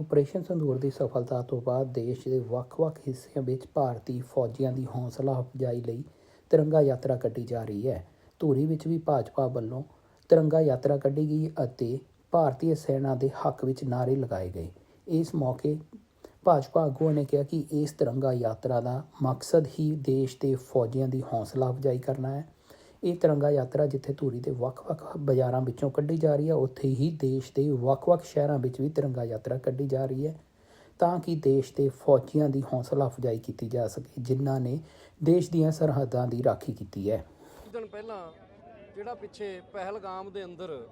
Operation ਸੰਧੂਰ ਦੀ ਸਫਲਤਾ ਤੋਂ ਬਾਅਦ ਦੇਸ਼ ਦੇ ਵੱਖ-ਵੱਖ ਹਿੱਸਿਆਂ ਵਿੱਚ ਭਾਰਤੀ ਫੌਜੀਆਂ ਦੀ ਹੌਸਲਾ ਅਫਜ਼ਾਈ ਲਈ ਤਿਰੰਗਾ ਯਾਤਰਾ ਕੱਢੀ ਜਾ ਰਹੀ ਹੈ। ਧੂਰੀ ਵਿੱਚ ਵੀ ਭਾਜਪਾ ਵੱਲੋਂ ਤਿਰੰਗਾ ਯਾਤਰਾ ਕੱਢੀ ਗਈ ਅਤੇ ਭਾਰਤੀ ਸੈਨਾ ਦੇ ਹੱਕ ਵਿੱਚ ਨਾਅਰੇ ਲਗਾਏ ਗਏ। ਇਸ ਮੌਕੇ ਭਾਜਪਾ ਆਗੂਆਂ ਨੇ ਕਿਹਾ ਕਿ ਇਸ ਤਿਰੰਗਾ ਯਾਤਰਾ ਦਾ ਮਕਸਦ ਹੀ ਦੇਸ਼ ਦੇ ਫੌਜੀਆਂ ਦੀ ਹੌਸਲਾ ਅਫਜ਼ਾਈ ਕਰਨਾ ਹੈ। ਇਹ ਤਿਰੰਗਾ ਯਾਤਰਾ ਜਿੱਥੇ ਧੂਰੀ ਦੇ ਵੱਖ-ਵੱਖ ਬਾਜ਼ਾਰਾਂ ਵਿੱਚੋਂ ਕੱਢੀ ਜਾ ਰਹੀ ਹੈ, ਉੱਥੇ ਹੀ ਦੇਸ਼ ਦੇ ਵੱਖ-ਵੱਖ ਸ਼ਹਿਰਾਂ ਵਿੱਚ ਵੀ ਤਿਰੰਗਾ ਯਾਤਰਾ ਕੱਢੀ ਜਾ ਰਹੀ ਹੈ ਤਾਂ ਕਿ ਦੇਸ਼ ਦੇ ਫੌਜੀਆਂ ਦੀ ਹੌਸਲਾ ਅਫਜ਼ਾਈ ਕੀਤੀ ਜਾ ਸਕੇ, ਜਿਨ੍ਹਾਂ ਨੇ ਦੇਸ਼ ਦੀਆਂ ਸਰਹੱਦਾਂ ਦੀ ਰਾਖੀ ਕੀਤੀ ਹੈ। ਕੁਝ ਦਿਨ ਪਹਿਲਾਂ ਜਿਹੜਾ ਪਿੱਛੇ ਪਹਿਲਗਾਮ ਦੇ ਅੰਦਰ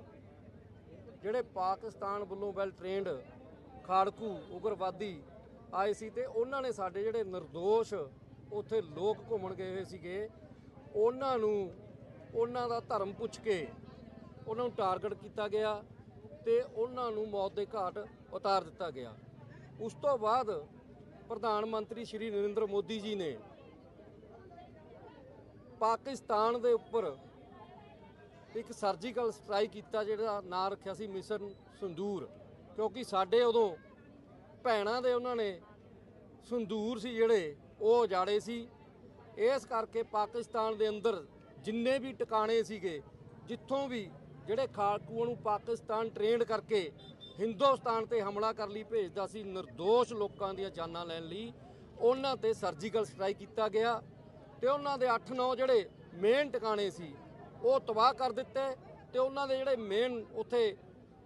ਜਿਹੜੇ ਪਾਕਿਸਤਾਨ ਵੱਲੋਂ ਵੈਲ ਟ੍ਰੇਨਡ ਖਾੜਕੂ ਉਗਰਵਾਦੀ ਆਏ ਸੀ ਤੇ ਉਹਨਾਂ ਨੇ ਸਾਡੇ ਜਿਹੜੇ નિર્ਦੋਸ਼ ਉੱਥੇ ਲੋਕ ਘੁੰਮਣ ਗਏ ਹੋਏ ਸੀਗੇ, ਉਹਨਾਂ ਨੂੰ ਉਹਨਾਂ ਦਾ ਧਰਮ ਪੁੱਛ ਕੇ ਉਹਨਾਂ ਨੂੰ ਟਾਰਗੇਟ ਕੀਤਾ ਗਿਆ ਤੇ ਉਹਨਾਂ ਨੂੰ ਮੌਤ ਦੇ ਘਾਟ ਉਤਾਰ ਦਿੱਤਾ ਗਿਆ। ਉਸ ਤੋਂ ਬਾਅਦ ਪ੍ਰਧਾਨ ਮੰਤਰੀ ਸ਼੍ਰੀ ਨਰਿੰਦਰ ਮੋਦੀ ਜੀ ਨੇ ਪਾਕਿਸਤਾਨ ਦੇ ਉੱਪਰ ਇੱਕ ਸਰਜੀਕਲ ਸਟ੍ਰਾਈਕ ਕੀਤਾ ਜਿਹੜਾ ਨਾਂ ਰੱਖਿਆ ਸੀ ਮਿਸ਼ਨ ਸੰਦੂਰ, ਕਿਉਂਕਿ ਸਾਡੇ ਉਦੋਂ ਭੈਣਾਂ ਦੇ ਉਹਨਾਂ ਨੇ ਸੰਦੂਰ ਸੀ ਜਿਹੜੇ ਉਹ ਉਜਾੜੇ ਸੀ। ਇਸ ਕਰਕੇ ਪਾਕਿਸਤਾਨ ਦੇ ਅੰਦਰ ਜਿੰਨੇ ਵੀ ਟਿਕਾਣੇ ਸੀਗੇ, ਜਿੱਥੋਂ ਵੀ ਜਿਹੜੇ ਖਾੜਕੂਆਂ ਨੂੰ ਪਾਕਿਸਤਾਨ ਟ੍ਰੇਨਡ ਕਰਕੇ ਹਿੰਦੁਸਤਾਨ ਤੇ ਹਮਲਾ ਕਰਨ ਲਈ ਭੇਜਦਾ ਸੀ નિર્ਦੋਸ਼ ਲੋਕਾਂ ਦੀਆਂ ਜਾਨਾਂ ਲੈਣ ਲਈ, ਉਹਨਾਂ ਤੇ ਸਰਜੀਕਲ ਸਟ੍ਰਾਈਕ ਕੀਤਾ ਗਿਆ ਤੇ ਉਹਨਾਂ ਦੇ 8-9 ਜਿਹੜੇ ਮੇਨ ਟਿਕਾਣੇ ਸੀ, ਉਹ ਤਬਾਹ ਕਰ ਦਿੱਤੇ ਤੇ ਉਹਨਾਂ ਦੇ ਜਿਹੜੇ ਮੇਨ ਉੱਥੇ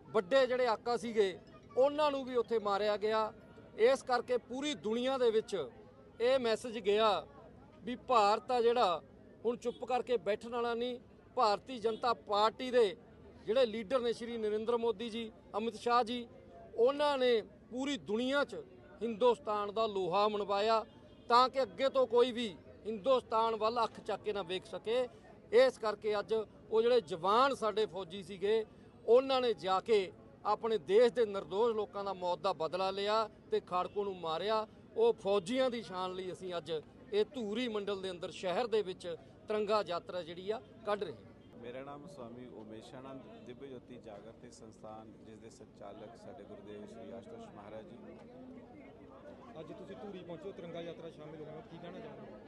ਵੱਡੇ ਜਿਹੜੇ ਆਕਾ ਸੀਗੇ, ਉਹਨਾਂ ਨੂੰ ਵੀ ਉੱਥੇ ਮਾਰਿਆ ਗਿਆ। ਇਸ ਕਰਕੇ ਪੂਰੀ ਦੁਨੀਆ ਦੇ ਵਿੱਚ ਇਹ ਮੈਸੇਜ ਗਿਆ ਵੀ ਭਾਰਤ ਆ ਜਿਹੜਾ ਹੁਣ ਚੁੱਪ ਕਰਕੇ ਬੈਠਣ ਵਾਲਾ ਨਹੀਂ, ਭਾਰਤੀ ਜਨਤਾ ਪਾਰਟੀ ਦੇ ਜਿਹੜੇ ਲੀਡਰ ਨੇ ਸ਼੍ਰੀ ਨਰਿੰਦਰ ਮੋਦੀ ਜੀ, ਅਮਿਤ ਸ਼ਾਹ ਜੀ, ਉਹਨਾਂ ਨੇ ਪੂਰੀ ਦੁਨੀਆ 'ਚ ਹਿੰਦੁਸਤਾਨ ਦਾ ਲੋਹਾ ਮਨਵਾਇਆ ਤਾਂ ਕਿ ਅੱਗੇ ਤੋਂ ਕੋਈ ਵੀ ਹਿੰਦੁਸਤਾਨ ਵੱਲ ਅੱਖ ਚੱਕ ਕੇ ਨਾ ਵੇਖ ਸਕੇ। ਇਸ ਕਰਕੇ ਅੱਜ ਉਹ ਜਿਹੜੇ ਜਵਾਨ ਸਾਡੇ ਫੌਜੀ ਸੀਗੇ, ਉਹਨਾਂ ਨੇ ਜਾ ਕੇ ਆਪਣੇ ਦੇਸ਼ ਦੇ નિર્ਦੋਸ਼ ਲੋਕਾਂ ਦਾ ਮੌਤ ਦਾ ਬਦਲਾ ਲਿਆ ਤੇ ਖਾੜਕੂ ਨੂੰ ਮਾਰਿਆ। ਉਹ ਫੌਜੀਆਂ ਦੀ ਸ਼ਾਨ ਲਈ ਅਸੀਂ ਅੱਜ ਇਹ ਧੂਰੀ ਮੰਡਲ ਦੇ ਅੰਦਰ ਸ਼ਹਿਰ ਦੇ ਵਿੱਚ ਤਿਰੰਗਾ ਯਾਤਰਾ ਜਿਹੜੀ ਆ ਕੱਢ ਰਹੇ ਹਾਂ ਮੇਰਾ ਨਾਮ ਸਵਾਮੀ ਉਮੇਸ਼ਾਨੰਦ ਦਿਵਯ ਜੋਤੀ ਜਾਗਰਤੀ ਸੰਸਥਾਨ ਜਿਸ ਦੇ ਸੰਚਾਲਕ ਸਾਡੇ ਗੁਰਦੇਵ ਸ਼੍ਰੀ ਆਸ਼ੂਤੋਸ਼ ਮਹਾਰਾਜ ਜੀ। ਅੱਜ ਤੁਸੀਂ ਧੂਰੀ ਪਹੁੰਚੇ ਤਿਰੰਗਾ ਯਾਤਰਾ ਸ਼ਾਮਿਲ ਹੋਏ ਹੋ। ਕੀ ਕਹਿਣਾ ਚਾਹੁੰਦੇ ਹੋ?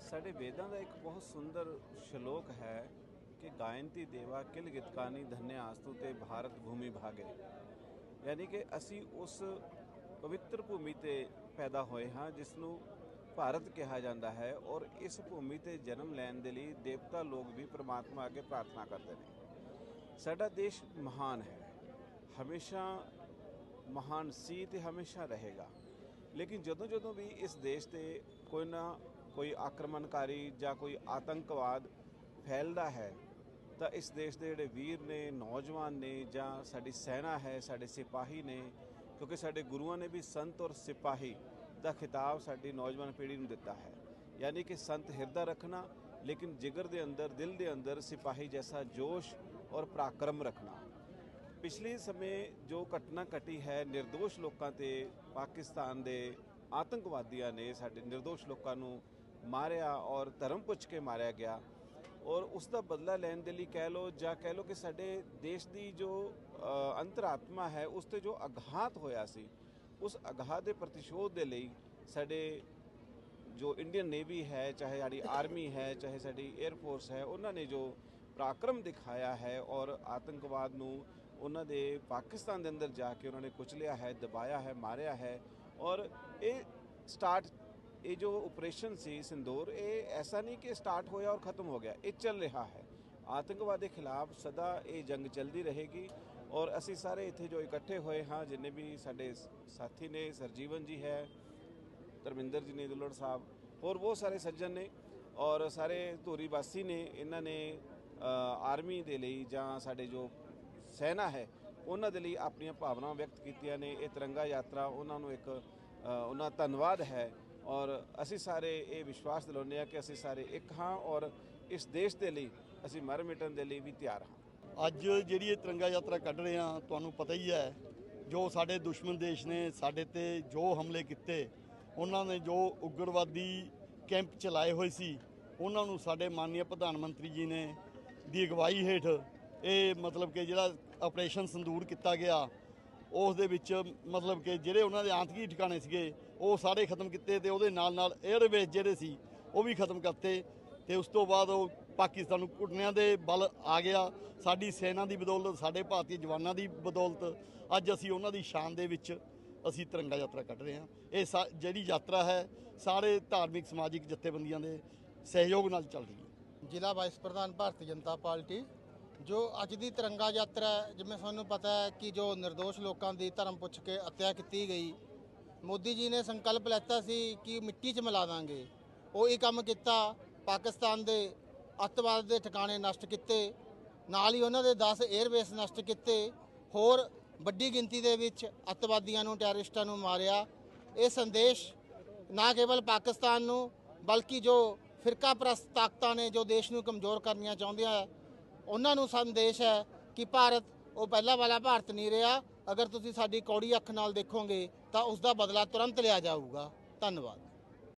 ਸਾਡੇ ਵੇਦਾਂ ਦਾ ਇੱਕ ਬਹੁਤ ਸੁੰਦਰ ਸ਼ਲੋਕ ਹੈ ਕਿ ਗਾਇੰਤੀ ਦੇਵਾ ਕਿਲ ਗਿਤਕਾਨੀ ਧਨਿ ਆਸਤੂ ਤੇ ਭਾਰਤ ਭੂਮੀ ਭਾਗੇ। ਯਾਨੀ ਕਿ ਅਸੀਂ ਉਸ ਪਵਿੱਤਰ ਭੂਮੀ ਤੇ ਪੈਦਾ ਹੋਏ ਹਾਂ ਜਿਸ ਨੂੰ ਭਾਰਤ ਕਿਹਾ ਜਾਂਦਾ ਹੈ ਔਰ ਇਸ ਭੂਮੀ ਤੇ ਜਨਮ ਲੈਣ ਦੇ ਲਈ ਦੇਵਤਾ ਲੋਕ ਵੀ ਪ੍ਰਮਾਤਮਾ ਅੱਗੇ ਪ੍ਰਾਰਥਨਾ ਕਰਦੇ ਨੇ। ਸਾਡਾ ਦੇਸ਼ ਮਹਾਨ ਹੈ। ਹਮੇਸ਼ਾ ਮਹਾਨ ਸੀ ਤੇ ਹਮੇਸ਼ਾ ਰਹੇਗਾ। ਲੇਕਿਨ ਜਦੋਂ ਜਦੋਂ ਵੀ ਇਸ ਦੇਸ਼ ਤੇ ਕੋਈ ਨਾ ਕੋਈ ਆਕਰਮਣਕਾਰੀ ਜਾਂ ਕੋਈ ਆਤੰਕਵਾਦ ਫੈਲਦਾ ਹੈ, ਤਾਂ ਇਸ ਦੇਸ਼ ਦੇ ਜਿਹੜੇ ਵੀਰ ਨੇ, ਨੌਜਵਾਨ ਨੇ ਜਾਂ ਸਾਡੀ ਸੈਨਾ ਹੈ, ਸਾਡੇ ਸਿਪਾਹੀ ਨੇ, ਕਿਉਂਕਿ ਸਾਡੇ ਗੁਰੂਆਂ ਨੇ ਵੀ ਸੰਤ ਔਰ ਸਿਪਾਹੀ ਦਾ ਖਿਤਾਬ ਸਾਡੀ ਨੌਜਵਾਨ ਪੀੜ੍ਹੀ ਨੂੰ ਦਿੱਤਾ ਹੈ। ਯਾਨੀ ਕਿ ਸੰਤ ਹਿਰਦਾ ਰੱਖਣਾ, ਲੇਕਿਨ ਜਿਗਰ ਦੇ ਅੰਦਰ, ਦਿਲ ਦੇ ਅੰਦਰ ਸਿਪਾਹੀ ਜੈਸਾ ਜੋਸ਼ ਔਰ ਪ੍ਰਾਕਰਮ ਰੱਖਣਾ। ਪਿਛਲੇ ਸਮੇਂ ਜੋ ਘਟਨਾ ਘਟੀ ਹੈ નિર્ਦੋਸ਼ ਲੋਕਾਂ ਤੇ ਪਾਕਿਸਤਾਨ ਦੇ ਆਤੰਕਵਾਦੀਆਂ ਨੇ ਸਾਡੇ નિર્ਦੋਸ਼ ਲੋਕਾਂ ਨੂੰ ਮਾਰਿਆ ਔਰ ਧਰਮ ਪੁੱਛ ਕੇ ਮਾਰਿਆ ਗਿਆ। ਔਰ ਉਸ ਦਾ ਬਦਲਾ ਲੈਣ ਦੇ ਲਈ ਕਹਿ ਲੋ ਜਾਂ ਕਹਿ ਲੋ ਕਿ ਸਾਡੇ ਦੇਸ਼ ਦੀ ਜੋ ਅੰਤਰਾਤਮਾ ਹੈ, ਉਸ ਤੇ ਜੋ ਅਘਾਤ ਹੋਇਆ ਸੀ ਉਸ ਅਗਾਹ ਦੇ ਪ੍ਰਤੀਸ਼ੋਧ ਦੇ ਲਈ ਸਾਡੇ ਜੋ ਇੰਡੀਅਨ ਨੇਵੀ ਹੈ, ਚਾਹੇ ਸਾਡੀ ਆਰਮੀ ਹੈ, ਚਾਹੇ ਸਾਡੀ 에ਅਰ ਫੋਰਸ ਹੈ, ਉਹਨਾਂ ਨੇ ਜੋ ਪਰਾਕਰਮ ਦਿਖਾਇਆ ਹੈ ਔਰ ਆਤੰਕਵਾਦ ਨੂੰ ਉਹਨਾਂ ਦੇ ਪਾਕਿਸਤਾਨ ਦੇ ਅੰਦਰ ਜਾ ਕੇ ਉਹਨਾਂ ਨੇ ਕੁਚਲਿਆ ਹੈ, ਦਬਾਇਆ ਹੈ, ਮਾਰਿਆ ਹੈ ਔਰ ਇਹ ਸਟਾਰਟ ਇਹ ਜੋ ਆਪਰੇਸ਼ਨ ਸੀ ਸਿੰਦੂਰ, ਇਹ ਐਸਾ ਨਹੀਂ ਕਿ ਸਟਾਰਟ ਹੋਇਆ ਔਰ ਖਤਮ ਹੋ ਗਿਆ, ਇਹ ਚੱਲ ਰਿਹਾ ਹੈ। ਆਤੰਕਵਾਦ ਦੇ ਖਿਲਾਫ ਸਦਾ ਇਹ ਜੰਗ ਚੱਲਦੀ ਰਹੇਗੀ ਔਰ ਅਸੀਂ ਸਾਰੇ ਇੱਥੇ ਜੋ ਇਕੱਠੇ ਹੋਏ ਹਾਂ, ਜਿੰਨੇ ਵੀ ਸਾਡੇ ਸਾਥੀ ਨੇ, ਸਰਜੀਵਨ ਜੀ ਹੈ, ਧਰਮਿੰਦਰ ਜੀ ਨੇ, ਦੁੱਲੜ ਸਾਹਿਬ, ਹੋਰ ਬਹੁਤ ਸਾਰੇ ਸੱਜਣ ਨੇ ਔਰ ਸਾਰੇ ਧੂਰੀ ਵਾਸੀ ਨੇ, ਇਹਨਾਂ ਨੇ ਆਰਮੀ ਦੇ ਲਈ ਜਾਂ ਸਾਡੇ ਜੋ ਸੈਨਾ ਹੈ, ਉਹਨਾਂ ਦੇ ਲਈ ਆਪਣੀਆਂ ਭਾਵਨਾਵਾਂ ਵਿਅਕਤ ਕੀਤੀਆਂ ਨੇ। ਇਹ ਤਿਰੰਗਾ ਯਾਤਰਾ ਉਹਨਾਂ ਨੂੰ ਇੱਕ ਉਹਨਾਂ ਦਾ ਧੰਨਵਾਦ ਹੈ ਔਰ ਅਸੀਂ ਸਾਰੇ ਇਹ ਵਿਸ਼ਵਾਸ ਦਿਲਾਉਂਦੇ ਹਾਂ ਕਿ ਅਸੀਂ ਸਾਰੇ ਇੱਕ ਹਾਂ ਔਰ ਇਸ ਦੇਸ਼ ਦੇ ਲਈ ਅਸੀਂ ਮਰ ਮਿਟਣ ਦੇ ਲਈ ਵੀ ਤਿਆਰ ਹਾਂ। ਅੱਜ ਜਿਹੜੀ ਇਹ ਤਿਰੰਗਾ ਯਾਤਰਾ ਕੱਢ ਰਹੇ ਹਾਂ, ਤੁਹਾਨੂੰ ਪਤਾ ਹੀ ਹੈ, ਜੋ ਸਾਡੇ ਦੁਸ਼ਮਣ ਦੇਸ਼ ਨੇ ਸਾਡੇ ਤੇ ਜੋ ਹਮਲੇ ਕੀਤੇ, ਉਹਨਾਂ ਨੇ ਜੋ ਉਗਰਵਾਦੀ ਕੈਂਪ ਚਲਾਏ ਹੋਏ ਸੀ, ਉਹਨਾਂ ਨੂੰ ਸਾਡੇ ਮਾਨਨੀय ਪ੍ਰਧਾਨ ਮੰਤਰੀ ਜੀ ਨੇ ਦੀ ਅਗਵਾਈ ਹੇਠ ਇਹ ਮਤਲਬ ਕਿ ਜਿਹੜਾ ਆਪਰੇਸ਼ਨ ਸੰਦੂਰ ਕੀਤਾ ਗਿਆ, ਉਸ ਦੇ ਵਿੱਚ ਮਤਲਬ ਕਿ ਜਿਹੜੇ ਉਹਨਾਂ ਦੇ ਆਤਕੀ ਠਿਕਾਣੇ ਸੀਗੇ, ਉਹ ਸਾਰੇ ਖਤਮ ਕੀਤੇ ਤੇ ਉਹਦੇ ਨਾਲ ਨਾਲ 에ਅਰਵੇਜ਼ ਜਿਹੜੇ ਸੀ, ਉਹ ਵੀ ਖਤਮ ਕਰਤੇ ਤੇ ਉਸ ਤੋਂ ਬਾਅਦ ਉਹ ਪਾਕਿਸਤਾਨ ਨੂੰ ਘੁੱਟਣਿਆਂ ਦੇ ਬਲ ਆ ਗਿਆ। ਸਾਡੀ ਸੈਨਾ ਦੀ ਬਦੌਲਤ, ਸਾਡੇ ਭਾਰਤੀ ਜਵਾਨਾਂ ਦੀ ਬਦੌਲਤ, ਅੱਜ ਅਸੀਂ ਉਹਨਾਂ ਦੀ ਸ਼ਾਨ ਦੇ ਵਿੱਚ ਅਸੀਂ ਤਿਰੰਗਾ ਯਾਤਰਾ ਕੱਢ ਰਹੇ ਹਾਂ। ਇਹ ਸਾ- ਜਿਹੜੀ ਯਾਤਰਾ ਹੈ, ਸਾਰੇ ਧਾਰਮਿਕ, ਸਮਾਜਿਕ ਜਥੇਬੰਦੀਆਂ ਦੇ ਸਹਿਯੋਗ ਨਾਲ ਚੱਲ ਰਹੀ ਹੈ। ਜ਼ਿਲ੍ਹਾ ਵਾਈਸ ਪ੍ਰਧਾਨ ਭਾਰਤੀ ਜਨਤਾ ਪਾਰਟੀ, ਜੋ ਅੱਜ ਦੀ ਤਿਰੰਗਾ ਯਾਤਰਾ ਜਿਵੇਂ ਤੁਹਾਨੂੰ ਪਤਾ ਹੈ ਕਿ ਜੋ નિર્ਦੋਸ਼ ਲੋਕਾਂ ਦੀ ਧਰਮ ਪੁੱਛ ਕੇ ਹੱਤਿਆ ਕੀਤੀ ਗਈ, ਮੋਦੀ ਜੀ ਨੇ ਸੰਕਲਪ ਲੈਤਾ ਸੀ ਕਿ ਮਿੱਟੀ 'ਚ ਮਿਲਾ ਦਾਂਗੇ। ਉਹ ਹੀ ਕੰਮ ਕੀਤਾ, ਪਾਕਿਸਤਾਨ ਦੇ ਅੱਤਵਾਦ ਦੇ ਠਿਕਾਣੇ ਨਸ਼ਟ ਕੀਤੇ, ਨਾਲ ਹੀ ਉਹਨਾਂ ਦੇ 10 에ਅਰਬੇਸ ਨਸ਼ਟ ਕੀਤੇ, ਹੋਰ ਵੱਡੀ ਗਿਣਤੀ ਦੇ ਵਿੱਚ ਅੱਤਵਾਦੀਆਂ ਨੂੰ ਟੈਰਰਿਸਟਾਂ ਨੂੰ ਮਾਰਿਆ। ਇਹ ਸੰਦੇਸ਼ ਨਾ ਕੇਵਲ ਪਾਕਿਸਤਾਨ ਨੂੰ, ਬਲਕਿ ਜੋ ਫਿਰਕਾ ਪ੍ਰਸਤ ਤਾਕਤਾਂ ਨੇ, ਜੋ ਦੇਸ਼ ਨੂੰ ਕਮਜ਼ੋਰ ਕਰਨੀਆਂ ਚਾਹੁੰਦੀਆਂ ਹੈ, ਉਹਨਾਂ ਨੂੰ ਸੰਦੇਸ਼ ਹੈ ਕਿ ਭਾਰਤ ਉਹ ਪਹਿਲਾ ਵਾਲਾ ਭਾਰਤ ਨਹੀਂ ਰਿਹਾ। ਅਗਰ ਤੁਸੀਂ ਸਾਡੀ ਕੌੜੀ ਅੱਖ ਨਾਲ ਦੇਖੋਗੇ ਤਾਂ ਉਸ ਦਾ ਬਦਲਾ ਤੁਰੰਤ ਲਿਆ ਜਾਊਗਾ। ਧੰਨਵਾਦ।